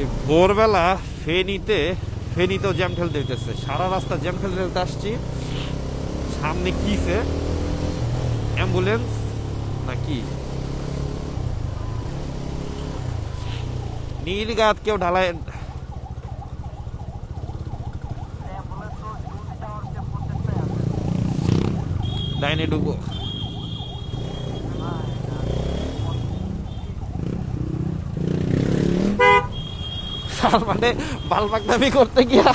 এই ভোরবেলা ফেনীতে, ফেনীতেও জ্যাম ঠেলতে হইতেছে সারা রাস্তা জ্যাম ঠেলতে ঠেলতে আসছি। সামনে কিসে? অ্যাম্বুলেন্স না কি নীলগাত কেউ ঢালায় ডাইনে ঢুকবো। তার মানে বালবাগদামি করতে গিয়া।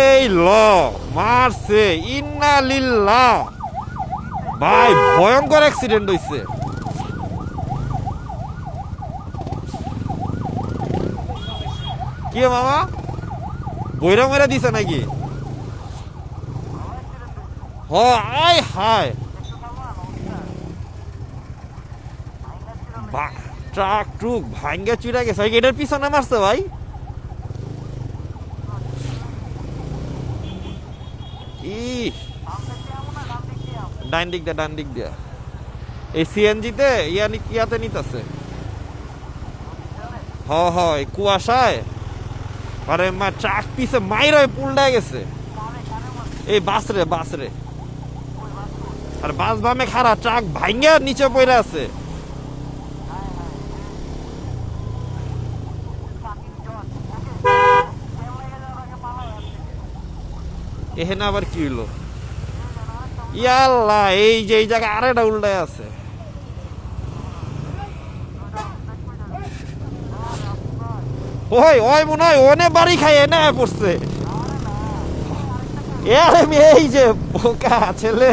এই ল, মারছে, ইন্না লিল্লাহ ভাই, ভয়ঙ্কর অ্যাক্সিডেন্ট হইছে। কি মামা? বইরা মইরা দিছে নাকি? হায় বা- ট্রাক ট্রুক ভাঙ্গা চুরা গেছে। এটার পিছনে মারছে ভাই। ইস। ডান দিক দিয়া, ডান দিক দিয়া। এই সিএনজিতে ইয়ানি ইয়াতে নিতেছে। হ হ কুয়াশায়। আরে মা, ট্রাক পিছে মাইর হয়ে পুলডা গেছে। এই বাস রে বাস রে। আর বাস বামে খারা ট্রাক ভাঙ্গা নিচে পড়ে আছে। এখানে আবার কি হইল? ইয়াল্লা এই যে, এই জায়গায় আরেকটা উল্টায় আছে। ওই ওই মনে হয় ওনে বাড়ি খাই এনে পড়ছে। এই যে বোকা ছেলে।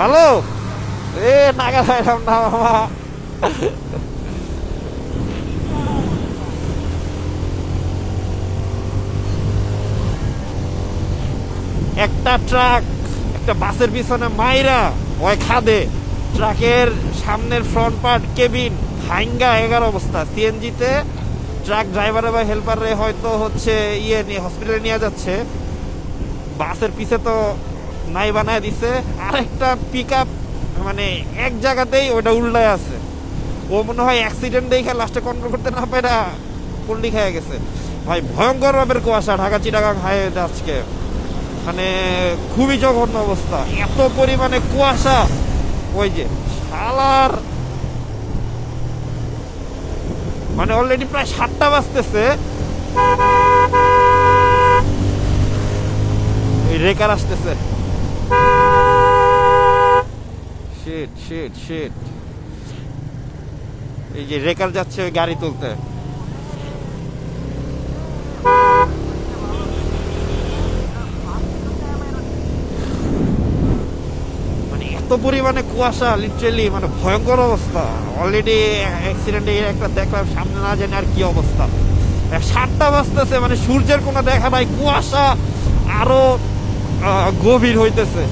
ভালো? এ নাগা খাইলাম না মামা একটা ট্রাক একটা বাসের পিছনে মাইরা ওই খাদে। ট্রাকের সামনের ফ্রন্ট পার্ট কেবিন হাইঙ্গা এগার অবস্থা। সিএনজিতে ট্রাক ড্রাইভারে বা হেল্পারে হয়তো হচ্ছে ইয়ে নিয়ে হসপিটালে নিয়ে যাচ্ছে। বাসের পিছে তো নাই বানায় দিছে, আরেকটা পিক মানে এক জায়গাতেই ওটা উল্টায় আছে। ও মনে হয় অ্যাক্সিডেন্ট দেখে লাস্টে কন্ট্রোল করতে না পেরে পুল্লি খেয়ে গেছে। ভাই, ভয়ঙ্কর ভাবের কুয়াশা ঢাকা চিটাগাং হাইওয়েতে আজকে। মানে খুবই জঘন্য অবস্থা। এত পরিমাণে কুয়াশা। ওই যে, শালার। মানে অলরেডি প্রায় সাতটা বাজতেছে। রেকার আসতেছে। শিট শিট শিট এই যে রেকার যাচ্ছে গাড়ি তুলতে। মানে এত পরিমাণে কুয়াশা লিটারেলি মানে ভয়ঙ্কর অবস্থা। অলরেডি অ্যাক্সিডেন্টে একটা দেখলাম, সামনে না জানি আর কি অবস্থা। সাতটা বাজতেছে মানে সূর্যের কোনো দেখা নাই, কুয়াশা আরও গভীর হইতেছে।